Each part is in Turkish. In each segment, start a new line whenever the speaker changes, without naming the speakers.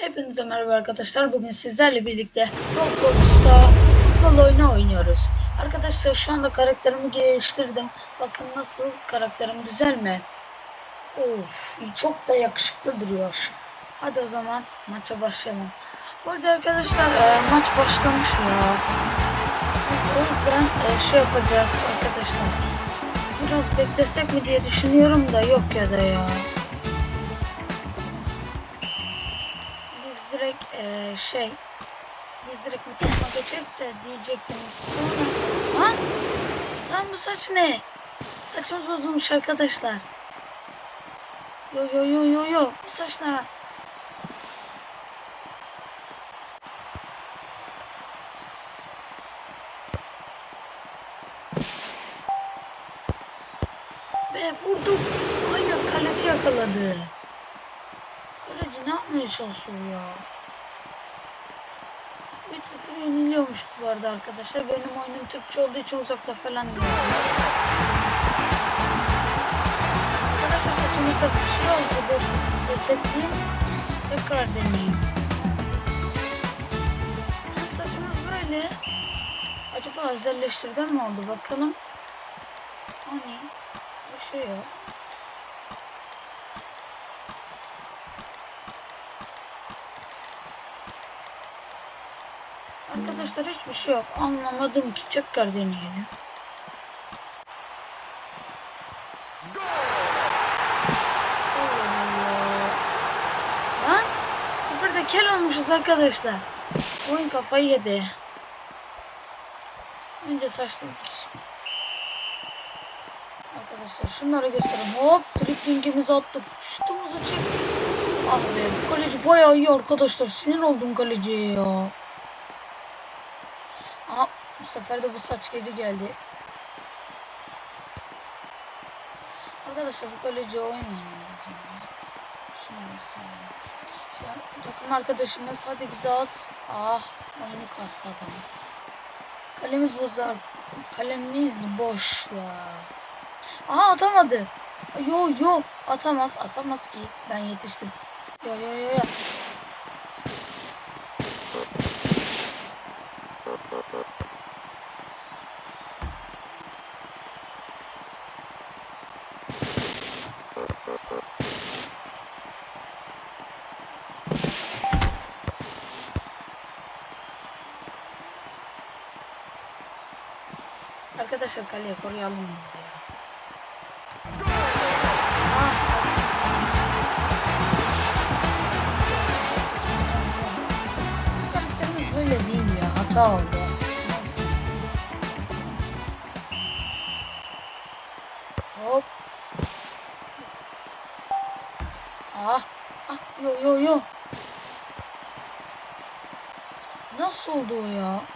Hepinize merhaba arkadaşlar. Bugün sizlerle birlikte Roblox'ta futbol oyunu oynuyoruz. Arkadaşlar şu anda karakterimi geliştirdim. Bakın nasıl karakterim güzel mi? Of çok da yakışıklı duruyor. Hadi o zaman maça başlayalım. Bu arada arkadaşlar e, maç başlamış ya. O yüzden e, şey yapacağız arkadaşlar. Biraz beklesek mi diye düşünüyorum da yok ya da ya. Eee, şey biz direkt mutfağa geçip de diyecektim sonra lan lan bu saç ne saçımız bozulmuş arkadaşlar yo yo yo yo yo bu saç ne Be vurduk. Hayır kaleci yakaladı. Kaleci ne yapmaya çalışıyor ya? 3-0 yeniliyormuş bu arada arkadaşlar. Benim oyunum Türkçe olduğu için uzakta falan değil. Arkadaşlar saçımızda bir şey oldu. Dur resetleyeyim. Tekrar deneyeyim. Ha, Saçımız böyle. Acaba özelleştirden mi oldu? Bakalım. Hani bir şey yok. Arkadaşlar hiçbir şey yok. Anlamadım ki tekrar deneyelim. Allah. Lan kel olmuşuz arkadaşlar. Oyun kafayı yedi. Önce saçlı Arkadaşlar şunları göstereyim. Hop driplingimizi attık. Şutumuzu çek. Ah be kaleci bayağı iyi arkadaşlar. Sinir oldum kaleciye ya. Aha bu sefer de bu saç geri geldi. Arkadaşlar bu kaleci. İşte takım arkadaşımız hadi bize at. Ah oyunu kastı adam. Kalemiz bozar. Kalemiz boş ya. Aha atamadı. Yo yo atamaz atamaz ki. Ben yetiştim. Yo yo yo yo. Arkadaşlar kaleye koruyalım biz ya. Karakterimiz böyle değil ya. Hata oldu. Nasıl oldu o ya?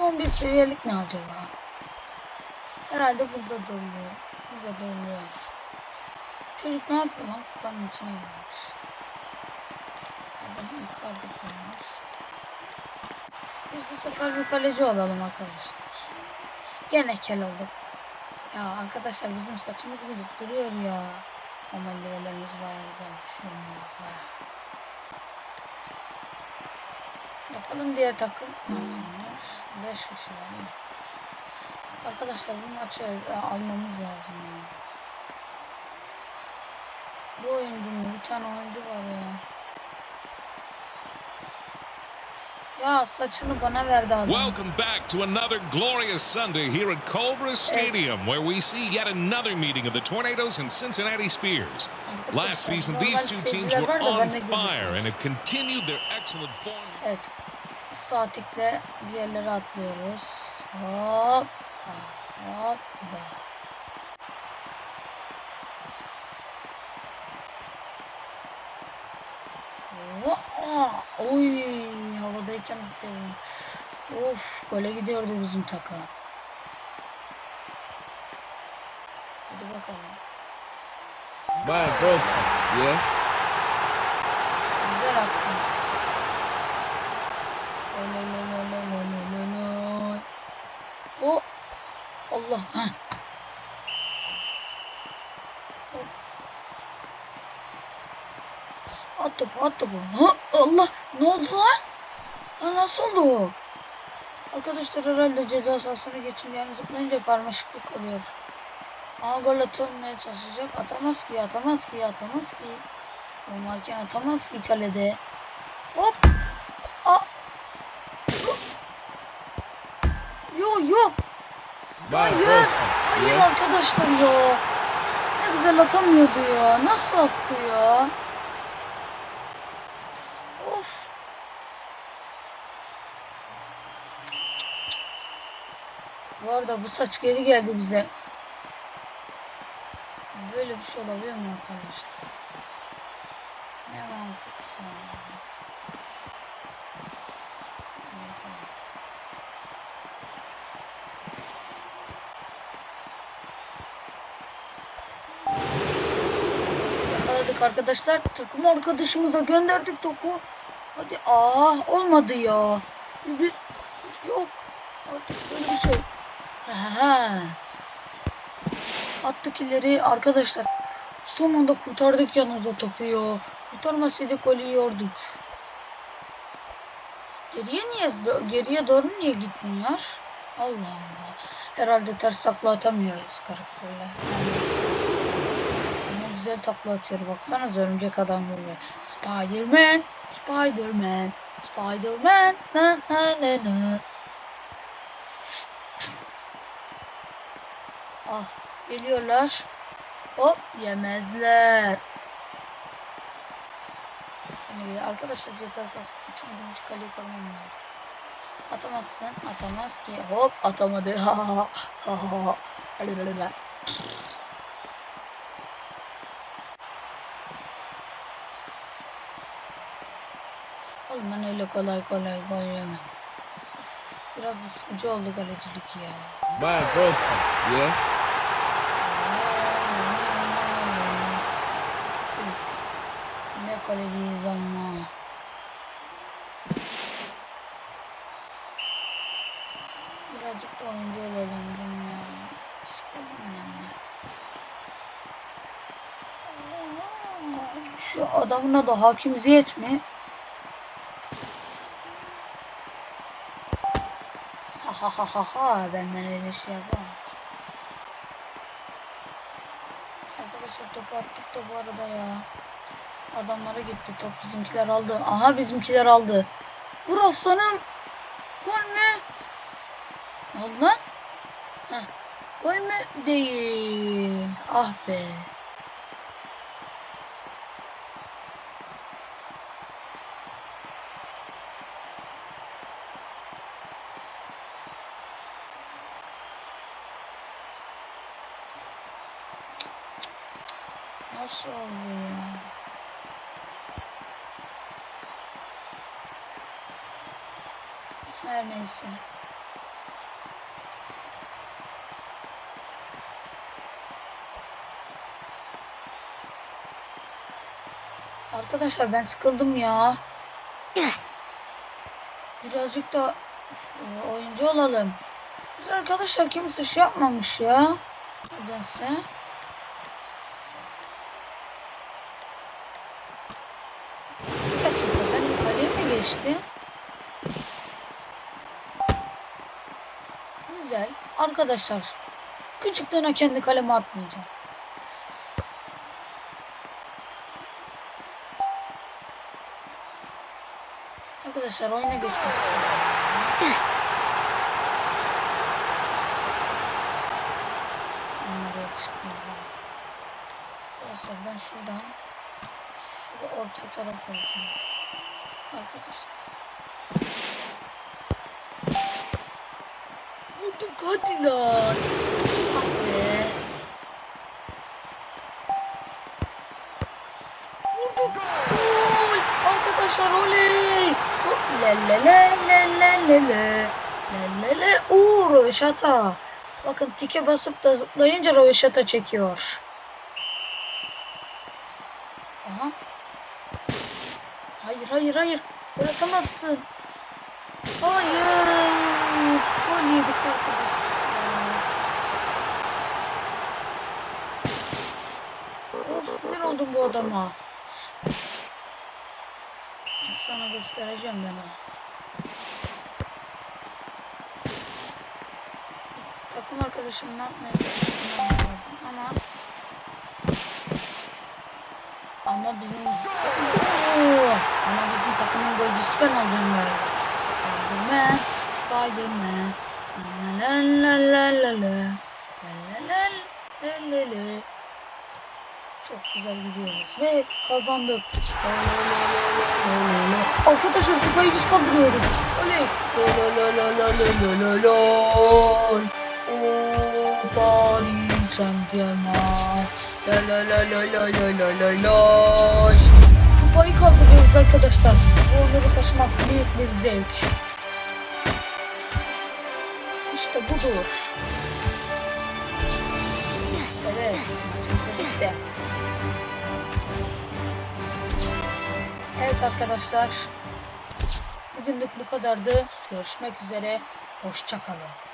Şu 11 seviyelik ne acaba? Herhalde burada doluyor. Burada doluyor. Çocuk ne yapıyor lan? Kupanın içine girmiş. Adam yukarıda durmuş. Biz bu sefer bir kaleci olalım arkadaşlar. Gene kel olduk. Ya arkadaşlar bizim saçımız gidip duruyor ya. Ama levelerimiz bayağı güzelmiş. Şunlarız Bakalım diğer takım nasılmış. 5 kişi. Arkadaşlar bu maçı almamız lazım ya. Bu oyuncu mu? Bir tane oyuncu var ya. Ya saçını bana verdi adam.
Welcome back to another glorious Sunday here at Cobra Stadium, where we see yet another meeting of the Tornadoes and Cincinnati Spears. Last season, these two teams were on fire and have continued their excellent form.
Evet. Saatlikle bir yerlere atlıyoruz. Hop. Vaa! Oy havadayken tutuyorum. Of gole gidiyordu bizim takım. Hadi bakalım.
Vai, Costa. Yeah.
Güzel attı. O Allah. Hop. At topu at topu. Ha, Allah ne oldu lan? Lan nasıl oldu o? Arkadaşlar herhalde ceza sahasına geçince yani zıplayınca karmaşıklık oluyor. Aa gol atılmaya çalışacak. Atamaz ki atamaz ki atamaz ki. Olmarken atamaz ki kalede. Hop. Yo yo. Hayır. Hayır arkadaşlar ya. Ne güzel atamıyordu ya. Nasıl attı ya? Of. Bu arada bu saç geri geldi bize. Böyle bir şey olabilir mi arkadaşlar? Ne mantıksa. Arkadaşlar. Takım arkadaşımıza gönderdik topu. Hadi aa olmadı ya. Bir, yok. Artık böyle bir şey. Ha. Attık ileri arkadaşlar. Son anda kurtardık yalnız o topu ya. Kurtarmasaydık golü yiyorduk. Geriye niye geriye doğru niye gitmiyor? Allah Allah. Herhalde ters takla atamıyoruz karakterle. Neyse. Güzel takla atıyor baksanıza örümcek adam gibi. Spiderman, Spiderman, Spiderman, na na na na. Ah geliyorlar. Hop yemezler. Şimdi arkadaşlar ceza sahası geçmeden hiç kaleyi korumam lazım. Atamazsın, atamaz ki. Hop atamadı. Ha ha ha ha ha. Ben öyle kolay kolay gol yemem. Biraz da sıkıcı oldu kalecilik ya.
Vai, Costa. Yeah.
Ne kaleciyiz ama. Birazcık da oyuncu olalım değil mi? Sıkıldım ben de. Şu adamın adı Hakim Ziyech mi? Ha ha ha ha benden öyle şey yapamaz. Arkadaşlar topu attık da bu arada ya. Adamlara gitti top bizimkiler aldı. Aha bizimkiler aldı. Vur aslanım. Gol mü? Oldu lan? Heh. Gol mü? Değil. Ah be. Nasıl oldu ya? Her neyse. Arkadaşlar ben sıkıldım ya. Birazcık da oyuncu olalım. Arkadaşlar kimse şey yapmamış ya. Nedense. Bir dakika ben geçtim? Güzel. Arkadaşlar küçüklüğüne kendi kaleme atmayacağım. Arkadaşlar oyuna geçmek istiyorum. Arkadaşlar ben şuradan şurada orta taraf olacağım. Arkadaşlar. Vurduk. Hadi lan. Be. Vurdum. Gol. Arkadaşlar oley. Le le le le le le le. Le le le. Uuu röveşata. Bakın tike basıp da zıplayınca röveşata çekiyor. Aha. Hayır hayır atamazsın. Hayır. Gol yedik arkadaşlar. Of sinir oldum bu adama. Sana göstereceğim ben onu. Takım arkadaşım ne yapmaya çalıştığını anlamadım ama ama bizim Oo! ama bizim takımın golcüsü ben oldum galiba. Spiderman, Spiderman. La la la la la la. La la la la la. Çok güzel gidiyoruz ve kazandık. La la la la la la la. Arkadaşlar kupayı biz kaldırıyoruz. Oley. La la la la la la la la. Oo, Paris Saint-Germain. La la la la la la la la la. Kupayı kaldırıyoruz arkadaşlar. Onları taşımak büyük bir zevk. İşte budur. Evet, bitti. Evet arkadaşlar. Bugünlük bu kadardı. Görüşmek üzere. Hoşçakalın.